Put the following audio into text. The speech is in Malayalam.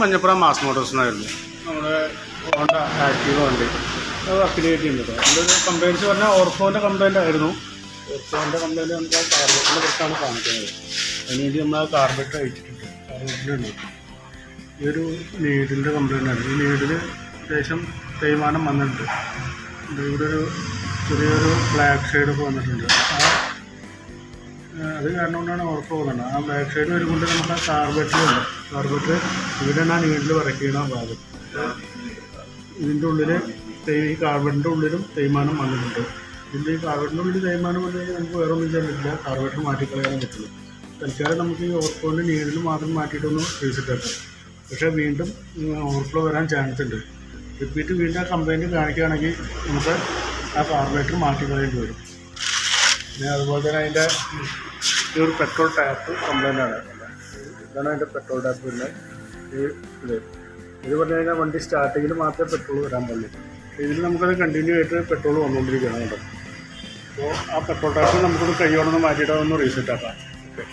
മഞ്ഞപ്പുറ മാസ് മോട്ടോഴ്സിനായിരുന്നു നമ്മുടെ ഹോണ്ട ആക്റ്റീവ് വണ്ടി. അത് അഫിലിയേറ്റ് ചെയ്യുന്നത് അതിന്റെ ഒരു കംപ്ലയിൻസ് പറഞ്ഞാൽ ഓർഫോന്റെ കംപ്ലയിന്റ് ആയിരുന്നു. ഓർഫോന്റെ കംപ്ലയിന്റ് നമുക്ക് ആ കാർബറ്റിനെ കുറിച്ചാണ് കാണിക്കുന്നത്. അതിനുവേണ്ടി നമ്മൾ ആ കാർബറ്റ് അയച്ചിട്ടുണ്ട് കാർബറ്റിനുണ്ട് ഈ ഒരു നീഡിന്റെ കംപ്ലയിന്റ് ആണ് ഈ നീഡിൽ അത്യാവശ്യം തേയ്മാനം വന്നിട്ടുണ്ട്. ഇവിടെ ഒരു ചെറിയൊരു ബ്ലാക്ക് ഷെയ്ഡൊക്കെ വന്നിട്ടുണ്ട്. അത് കാരണം കൊണ്ടാണ് ഉറപ്പ് പോകുന്നത് ആ ബാക്ക് സൈഡിൽ വരുമ്പോൾ നമുക്ക് ആ കാർബറ്റ് ഉണ്ട്. കാർബറ്റർ ഇവിടെയാണ് ആ നീഡിൽ വരയ്ക്കുന്ന ഭാഗം. ഇതിന്റെ ഉള്ളിൽ ഈ കാർബറ്റിന്റെ ഉള്ളിലും തേയ്മാനം വന്നിട്ടുണ്ട്. ഇതിന്റെ ഈ കാർബറ്റിന്റെ ഉള്ളിൽ തേയ്മാനം വന്നു നമുക്ക് വേറെ ഒന്നും ചെയ്യാൻ പറ്റില്ല. കാർബറ്റർ മാറ്റിക്കളയാനും പറ്റുള്ളൂ. തൽക്കാലം നമുക്ക് ഈ ഓവർഫ്ലോന്റെ നീഡിൽ മാത്രം മാറ്റിയിട്ടൊന്ന് ആക്കാം പക്ഷേ വീണ്ടും ഓവർഫ്ലോ വരാൻ ചാൻസ് ഉണ്ട്. റിപ്പീറ്റ് വീണ്ടും ആ കംപ്ലയിന്റ് കാണിക്കുകയാണെങ്കിൽ നമുക്ക് ആ കാർബറേറ്റർ മാറ്റിക്കളയേണ്ടി വരും. പിന്നെ അതുപോലെ തന്നെ അതിന്റെ ഈ ഒരു പെട്രോൾ ടാപ്പ് കംപ്ലൈന്റ് ആണ്. ഇതാണ് അതിന്റെ പെട്രോൾ ടാപ്പ് പിന്നെ ഈ ഇത്. ഇത് പറഞ്ഞു കഴിഞ്ഞാൽ വണ്ടി സ്റ്റാർട്ടിങ്ങിൽ മാത്രമേ പെട്രോൾ വരാൻ പാടുള്ളൂ. ഇതിൽ നമുക്കത് കണ്ടിന്യൂ ആയിട്ട് പെട്രോൾ വന്നുകൊണ്ടിരിക്കുകയാണ് അപ്പോൾ ആ പെട്രോൾ ടാപ്പ് നമുക്കൊന്ന് കൈയോടൊന്ന് മാറ്റിയിട്ട് ഒന്ന് റീസെറ്റ് ആക്കാം. ഓക്കെ